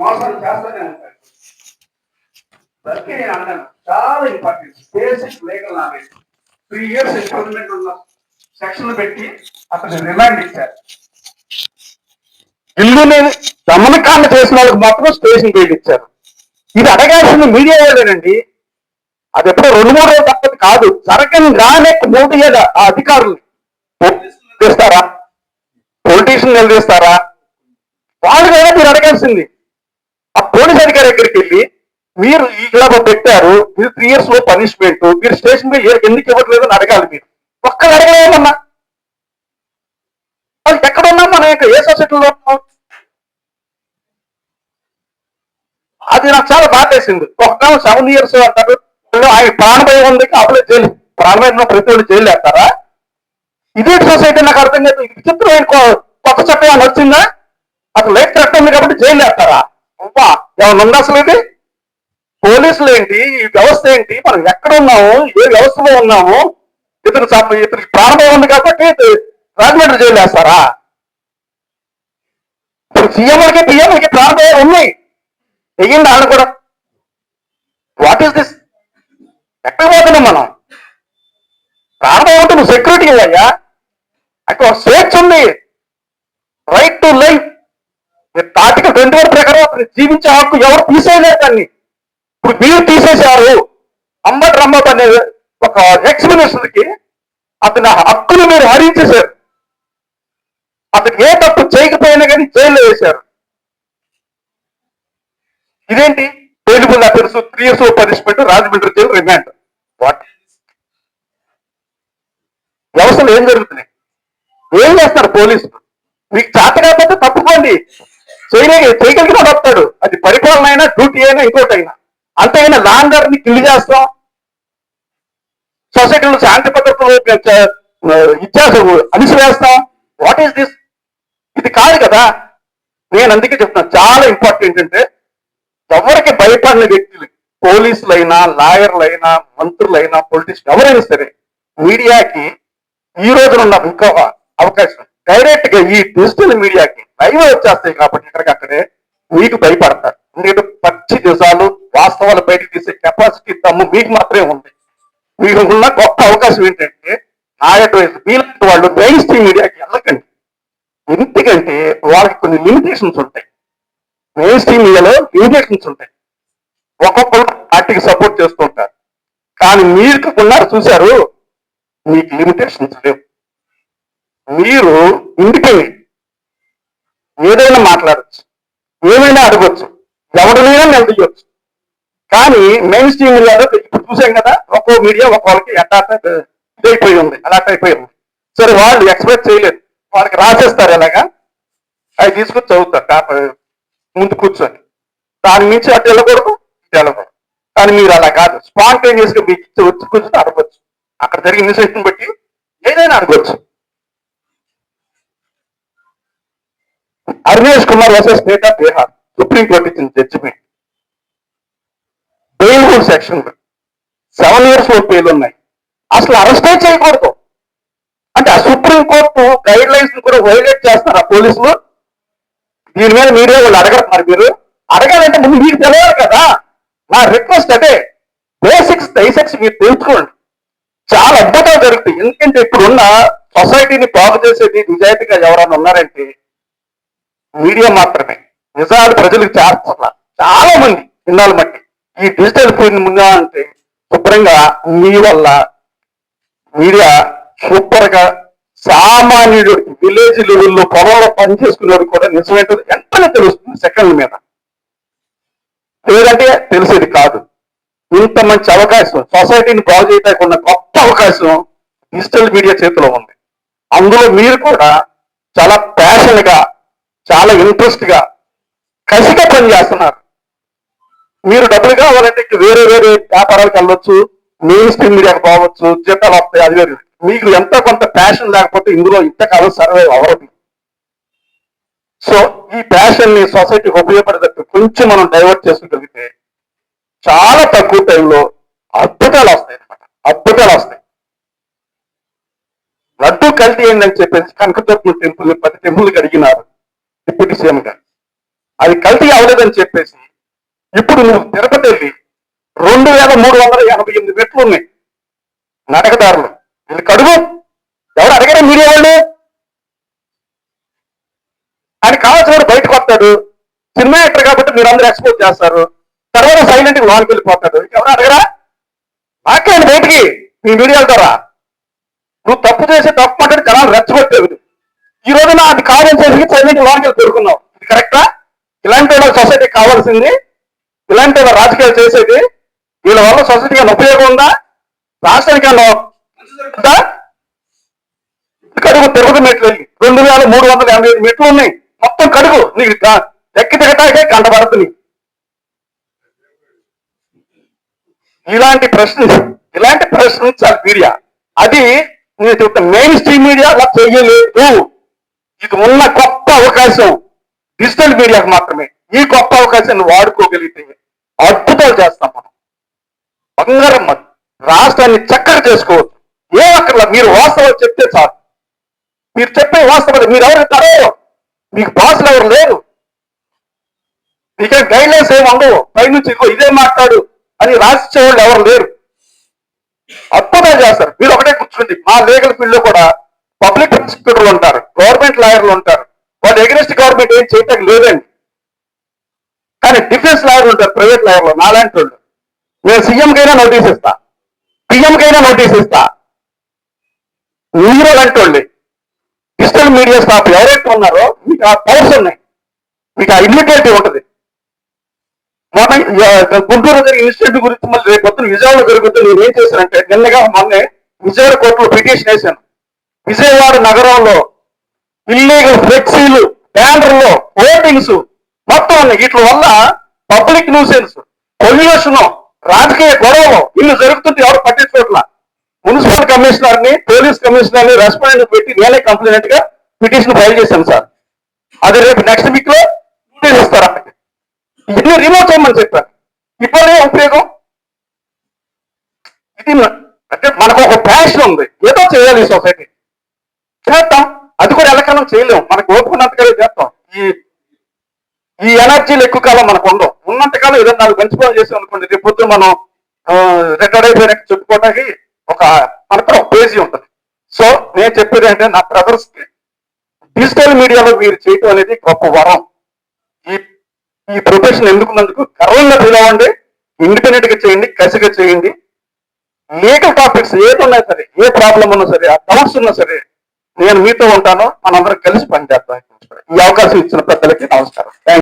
మోసాలు చేస్తూనే ఉంటారు. అందుకే నేను అన్నాను చాలా important basic legal knowledge three years improvement ఉన్న సెక్షన్ పెట్టి అతను రిమాండ్ ఇచ్చారు. నేను దమనకాండ చేసిన వాళ్ళకి మాత్రం స్టేషన్ బెయిల్ ఇచ్చారు. ఇది అడగాల్సింది మీడియా వాళ్ళేనండి. అది ఎప్పుడో రెండు మూడు రోజులు తప్పది కాదు. జరగని రానే మూడు ఏళ్ళ ఆ అధికారులు. నిలదీస్తారా. పొలిటీషియన్ నిలదీస్తారా? వాళ్ళు కదా మీరు అడగాల్సింది. ఆ పోలీస్ అధికారి దగ్గరికి వెళ్ళి మీరు ఇలా పెట్టారు మీరు త్రీ ఇయర్స్లో పనిష్మెంట్ మీరు స్టేషన్ ఎందుకు ఇవ్వట్లేదు అని అడగాలి మీరు. ఒక్కరు అడగలేమన్నా వాళ్ళు ఎక్కడ మన యొక్క ఏ సొసైటీలో అది నాకు చాలా బాధ వేసింది ఒక సెవెన్ ఇయర్స్ అంటారు ఆయన ప్రాణభయం ఉంది కాబట్టి జైలు ప్రాణభయం ప్రతి ఒళ్ళు జైలు వేస్తారా ఇదే సొసైటీ నాకు అర్థం కాదు. ఇది విచిత్రమైన కొత్త చట్టం ఏమైనా వచ్చిందా? అసలు లైఫ్ చట్టం ఉంది కాబట్టి జైలు వేస్తారా అబ్బా ఏమైనా ఉందా అసలు ఇది? పోలీసులు ఏంటి? ఈ వ్యవస్థ ఏంటి? మనం ఎక్కడ ఉన్నాము? ఏ వ్యవస్థలో ఉన్నాము? ఇతను చంప- ఇతనికి ఉంది కాబట్టి రాజమండ్రి జైలు వేస్తారా? ఇప్పుడు సీఎంలకి పిఎంలకి ప్రాణభయం ఉన్నాయి వెయ్యండి ఆడ కూడా? వాట్ ఈస్ దిస్ ఎక్కడ పోతున్నాం మనం? ప్రారంభం ఉంటే నువ్వు సెక్యూరిటీ అయ్యా. అక్కడ స్వేచ్ఛ ఉంది. Right to life article twenty one ప్రకారం అతను జీవించే హక్కు ఎవరు తీసేయలేరు దాన్ని. ఇప్పుడు మీరు తీసేశారు. అంబటి రమ్మట్ అనే ఒక ఎక్స్ప్లెనేషన్కి అతని హక్కును మీరు హరించేశారు. అతను ఏ తప్పు చేయకపోయినా కానీ జైల్లో వేశారు. ఇదేంటి? Bailable offence three years punishment Rajahmundry jail remand. What? వ్యవస్థలు ఏం జరుగుతున్నాయి ఏం చేస్తారు పోలీసులు? మీకు చేత కాకపోతే తప్పుకోండి. చేయలే చేయగలిగిన వస్తాడు. అది పరిపాలన అయినా డ్యూటీ అయినా ఇంకోటి అయినా అంతైనా ని కిల్లి చేస్తాం. సొసైటీలో శాంతి భద్రతలు ఇచ్చేసి అణిసివేస్తాం వాట్ ఈస్ దిస్ ఇది కాదు కదా. నేను అందుకే చెప్తున్నాను చాలా ఇంపార్టెంట్ అంటే ఎవరికి భయపడిన వ్యక్తులు పోలీసులైనా లాయర్లైనా మంత్రులైనా పొలిటీషియన్ ఎవరైనా సరే మీడియాకి ఈ రోజున ఉన్న ఇంకో అవకాశం. డైరెక్ట్గా ఈ డిజిటల్ మీడియాకి లైవ్ వచ్చేస్తాయి కాబట్టి ఇక్కడికక్కడే మీకు భయపడతారు. ఎందుకంటే పచ్చి దేశాలు వాస్తవాలు బయటకు తీసే కెపాసిటీ తమ్ము మీకు మాత్రమే ఉంది. మీకు ఉన్న గొప్ప అవకాశం ఏంటంటే నా అడ్వైస్ మీలాంటి వాళ్ళు మెయిన్ స్ట్రీమ్ మీడియాకి వెళ్ళకండి. ఎందుకంటే వాళ్ళకి కొన్ని లిమిటేషన్స్ ఉంటాయి. మెయిన్ స్ట్రీమ్ మీడియాలో లిమిటేషన్స్ ఉంటాయి. ఒక్కొక్కరు పార్టీకి సపోర్ట్ చేస్తూ ఉంటారు. కానీ మీరు ఉన్నారు చూశారు మీకు లిమిటేషన్స్ లేవు. మీరు ఇండిపెండెంట్ ఏదైనా మాట్లాడచ్చు. ఏమైనా అడగొచ్చు. ఎవరినైనా నిలదీయచ్చు కానీ మెయిన్ స్ట్రీమ్ మీడియాలో ఇప్పుడు చూసాం కదా ఒక్కో మీడియా ఒక్కొక్కరికి ఎట్టా అయిపోయి ఉంది. అలాట్ అయిపోయి ఉంది. సరే వాళ్ళు ఎక్స్పెక్ట్ చేయలేదు. వాళ్ళకి రాసేస్తారు ఎలాగా? అవి తీసుకొచ్చి చదువుతారు. ముందు కూర్చొని. దాని మించి అటు వెళ్ళకూడదు ఇటు వెళ్ళకూడదు. కానీ మీరు అలా కాదు. స్పాంటేనియస్గా మీకు వచ్చి కూర్చొని అడగొచ్చు. అక్కడ జరిగిన ఇన్సిడెంట్ బట్టి ఏదైనా అడగొచ్చు. Arnesh Kumar versus state of Bihar supreme court ఇచ్చిన జడ్జిమెంట్ బెయిల్ సెక్షన్ సెవెన్ ఇయర్స్లో బెయిల్ ఉన్నాయి. అసలు అరెస్టే చేయకూడదు. అంటే ఆ సుప్రీం కోర్టు గైడ్ లైన్స్ కూడా వైలేట్ చేస్తారా పోలీసులు. దీని మీద మీరే వాళ్ళు అడగరు మీరు అడగాలంటే ముందు మీకు తెలియాలి కదా. నా రిక్వెస్ట్ అదే. బేసిక్స్ బేసిక్స్ మీరు తెలుసుకోండి. చాలా అద్భుతాలు జరుగుతాయి. ఎందుకంటే ఇప్పుడున్న సొసైటీని బాగు చేసేది నిజాయితీగా ఎవరైనా ఉన్నారంటే మీడియా మాత్రమే. నిజాలు ప్రజలకు చేస్తున్నారు చాలా మంది ఇన్నాళ్ళు మట్టి. ఈ డిజిటల్ ఫీల్డ్ ముందు అంటే శుభ్రంగా మీ వల్ల మీడియా సూపర్గా సామాన్యుడు విలేజ్ లెవెల్లో పొలంలో పనిచేసుకున్నాడు కూడా నిజమేంటో వెంటనే తెలుస్తుంది సెకండ్ల మీద. లేదంటే తెలిసేది కాదు. ఇంత మంచి అవకాశం సొసైటీని బాగు చేయడానికి ఉన్న గొప్ప అవకాశం డిజిటల్ మీడియా చేతిలో ఉంది. అందులో మీరు కూడా చాలా ప్యాషన్గా చాలా ఇంట్రెస్ట్గా కసిగా పనిచేస్తున్నారు మీరు డబ్బులు కావాలంటే వేరే వేరే వ్యాపారాలకు వెళ్ళొచ్చు మెయిన్ స్ట్రీమ్ మీడియాకి పోవచ్చు జీతాలు వస్తాయి అది వేరు. మీకు ఎంత కొంత ప్యాషన్ లేకపోతే ఇందులో ఇంతకాలం సర్వే అవ్వదు. సో ఈ ప్యాషన్ని సొసైటీకి ఉపయోగపడేటట్టు కొంచెం మనం డైవర్ట్ చేసుకోగలిగితే చాలా తక్కువ టైంలో అద్భుతాలు వస్తాయి అనమాట అద్భుతాలు వస్తాయి. లడ్డు కల్తీ ఏంటని చెప్పేసి కనకదుర్గం టెంపుల్ పది టెంపుల్ అడిగినారు డిప్యూటీ సీఎం గారు. అది కల్తీ అవ్వలేదని చెప్పేసి ఇప్పుడు నువ్వు తిరుపతి వెళ్ళి రెండు వేల మూడు వందల ఎనభై ఎనిమిది మెట్లు ఉన్నాయి. నడకదారులు. వీళ్ళు కడుగు. ఎవరు అడగరా మీడియా వాళ్ళు? ఆయన కావాల్సిన బయటకు వస్తాడు. సినిమా యాక్టర్ కాబట్టి మీరు అందరూ ఎక్స్పోజ్ చేస్తారు. తర్వాత సైలెంట్ లోనికి వెళ్ళిపోతాడు. ఎవరు అడగరా? మాకే బయటికి. మీ మీడియా ద్వారా. నువ్వు తప్పు చేసి తప్పు అంటే జనాలు రెచ్చగొట్టేవి. ఈ రోజున అది కావాలని చేసి సైలెంట్ లోనికి ఇది కరెక్టా? ఇలాంటి వాళ్ళ సొసైటీ కావాల్సింది. ఇలాంటి వాళ్ళ రాజకీయాలు చేసేది వీళ్ళ వల్ల సొసైటీకి ఏమైనా ఉపయోగం ఉందా? రాష్ట్రానికి కడుగు తిరుపతి మెట్లు వెళ్ళి. రెండు వేల మూడు వందల ఎనభై ఐదు మెట్లు ఉన్నాయి. మొత్తం కడుగు. నీకు ఎక్కి దిగటాకే గంట ఇలాంటి ప్రశ్న ఇలాంటి ప్రశ్నించాలి మీడియా. అది నేను చెప్తాను మెయిన్ స్ట్రీమ్ మీడియా అలా చేయలేదు ఇది ఉన్న గొప్ప అవకాశం డిజిటల్ మీడియాకు మాత్రమే. ఈ గొప్ప అవకాశాన్ని వాడుకోగలిగితే అద్భుతాలు చేస్తాం మనం. బంగారం రాష్ట్రాన్ని చక్కగా చేసుకోవచ్చు. ఏ అక్కడ మీరు వాస్తవాలు చెప్తే చాలు. మీరు చెప్పే వాస్తవాలు మీరు ఎవరు తరో మీకు బాసులు ఎవరు లేరు. మీకే గైడ్లైన్స్ ఏమి ఉండవు. పైనుంచి ఇగో ఇదే మాట్లాడు అని రాసిచ్చే వాళ్ళు ఎవరు లేరు. అద్భుతాలు చేస్తారు. మీరు ఒకటే కూర్చోండి మా లీగల్ ఫీల్డ్లో కూడా పబ్లిక్ ప్రాసిక్యూటర్లు ఉంటారు గవర్నమెంట్ లాయర్లు ఉంటారు. వాళ్ళు ఎగ్రెస్ట్ గవర్నమెంట్ ఏం చేయటం లేదండి. కానీ డిఫెన్స్ లాయర్లు ఉంటారు ప్రైవేట్ లాయర్లు నాలాంటి వాళ్ళు. నేను సీఎంకైనా నోటీస్ ఇస్తా పిఎంకైనా నోటీస్ ఇస్తా. మీరు లాంటి వాళ్ళు. డిజిటల్ మీడియా స్టాఫ్ ఎవరైతే ఉన్నారో మీకు ఆ పవర్స్ ఉన్నాయి. మీకు ఆ ఇమ్యూనిటీ ఉంటుంది. మొన్న గుంటూరు జరిగిన ఇన్సిడెంట్ గురించి మళ్ళీ రేపు పొద్దున విజయవాడ జరుగుతుంది. నేను ఏం చేశానంటే నిన్నగా మొన్నే విజయవాడ కోర్టులో పిటిషన్ వేశాను. విజయవాడ నగరంలో ఇల్లీగల్ ఫ్లెక్సీలు బ్యానర్లు హోర్డింగ్స్ మొత్తం వీటి వల్ల పబ్లిక్ న్యూసెన్స్ పొల్యూషన్ రాజకీయ గొడవలు ఇల్లు జరుగుతుంటే ఎవరు పట్టించుకోవట్లా మున్సిపల్ కమిషనర్ని పోలీస్ కమిషనర్ని రెస్పాండ్ పెట్టి నేనే కంప్లైంట్గా పిటిషన్ ఫైల్ చేశాను సార్. అది రేపు నెక్స్ట్ వీక్లో నోటీస్ ఇస్తారా ఇన్ని రిమోట్ చేయమని చెప్పాను ఇప్పుడే ఉపయోగం? ఇది అంటే మనకు ఒక ప్యాషన్ ఉంది. ఏదో చేయాలి సొసైటీ చేస్తాం. అది కూడా ఎల్లకాలం చేయలేం. మనకు ఓపుకున్నంతకాలం చేస్తాం. ఈ ఈ ఎనర్జీలు ఎక్కువ కాలం మనకు ఉండవు. ఉన్నంతకాలం ఏదైనా నాలుగు మంచి పనులు చేసాం అనుకోండి రేపు పొద్దున్న మనం రిటైర్ అయిపోయినాక చెప్పుకోవడానికి ఒక మనకు పేజీ ఉంటుంది. సో నేను చెప్పేది అంటే నా బ్రదర్స్కి డిజిటల్ మీడియాలో మీరు చేయటం అనేది గొప్ప వరం. ఈ ఈ ప్రొఫెషన్ ఎందుకున్నందుకు గర్వంగా పిలవండి ఇండిపెండెంట్గా ఇండిపెండెంట్గా చేయండి కసిగా చేయండి. లీగల్ టాపిక్స్ ఏది ఉన్నా సరే ఏ ప్రాబ్లం ఉన్నా సరే ఆ డౌట్స్ ఉన్నా సరే నేను మీతో ఉంటాను మనందరం కలిసి పనిచేద్దాం. ఈ అవకాశం ఇచ్చిన పెద్దలకి నమస్కారం. థ్యాంక్